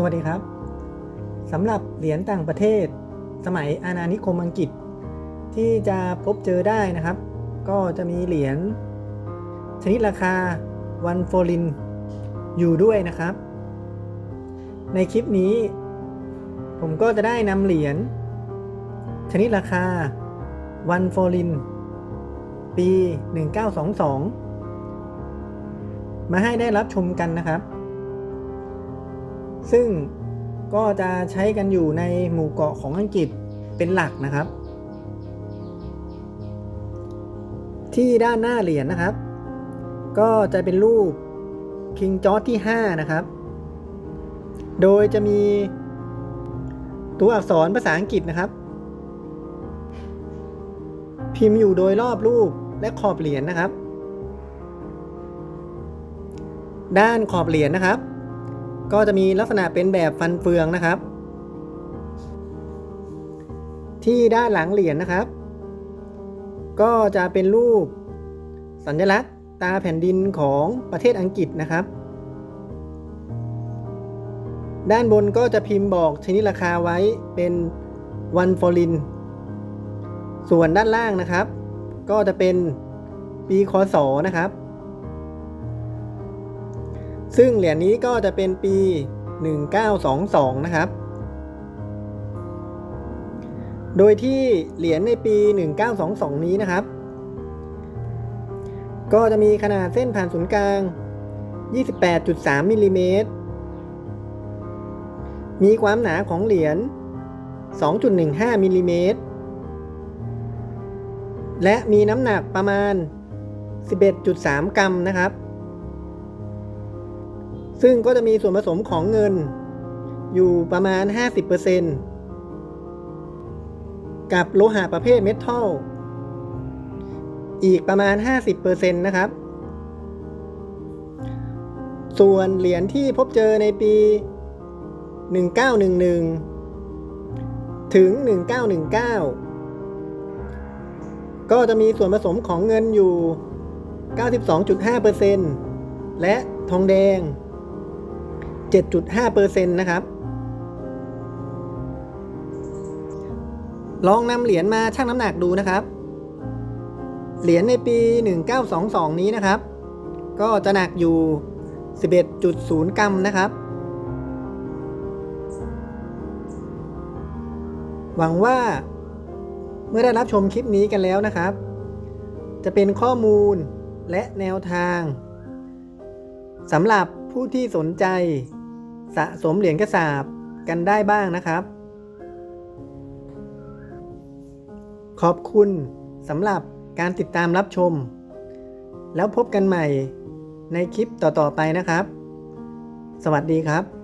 สวัสดีครับสำหรับเหรียญต่างประเทศ สมัยอาณานิคมอังกฤษ ที่จะพบเจอได้นะครับ ก็จะมีเหรียญชนิดราคาวันโฟลินอยู่ด้วยนะครับ ในคลิปนี้ ผมก็จะได้นำเหรียญชนิดราคาวันโฟลินปี 1922 มาให้ได้รับชมกันนะครับ ซึ่งก็จะใช้กันอยู่ในหมู่เกาะของอังกฤษเป็นหลักนะครับ ที่ด้านหน้าเหรียญนะครับ ก็จะเป็นรูปคิงจอร์จที่ 5 นะครับ โดยจะมีตัวอักษรภาษาอังกฤษนะครับ พิมพ์อยู่โดยรอบรูปและขอบเหรียญนะครับ ด้านขอบเหรียญนะครับ ก็จะมีลักษณะเป็นแบบฟันเฟืองนะครับ ที่ด้านหลังเหรียญนะครับ ก็จะเป็นรูปสัญลักษณ์ตาแผ่นดินของประเทศอังกฤษนะครับ ด้านบนก็จะพิมพ์บอกชนิดราคาไว้เป็นวันฟอริน ส่วนด้านล่างนะครับ ก็จะเป็นปีคศนะครับ ซึ่งเหรียญนี้ก็จะเป็นปี 1922 นะครับ โดยที่เหรียญในปี 1922 นี้นะครับ ก็จะมีขนาดเส้นผ่านศูนย์กลาง 28.3มิลลิเมตร มีความหนาของเหรียญ 2.15มิลลิเมตร และมีน้ำหนักประมาณ 11.3 กรัมนะครับ ซึ่งก็จะมีส่วนผสมของเงินอยู่ประมาณ 50%กับโลหะประเภทเมทัลอีกประมาณ 50%นะครับ ส่วนเหรียญที่พบเจอในปี 1911 ถึง 1919 ก็จะมีส่วนผสมของเงินอยู่ 92.5%และทองแดง 7.5%นะครับ ลองนำเหรียญมาชั่งน้ำหนักดูนะครับ เหรียญในปี 1922 นี้นะครับ ก็จะหนักอยู่ 11.0 กรัมนะครับ หวังว่าเมื่อได้รับชมคลิปนี้กันแล้วนะครับ จะเป็นข้อมูลและแนวทางสำหรับผู้ที่สนใจ สะสมเหรียญกระสาบกันได้บ้างนะครับ ขอบคุณสำหรับการติดตามรับชม แล้วพบกันใหม่ในคลิปต่อๆไปนะครับ สวัสดีครับ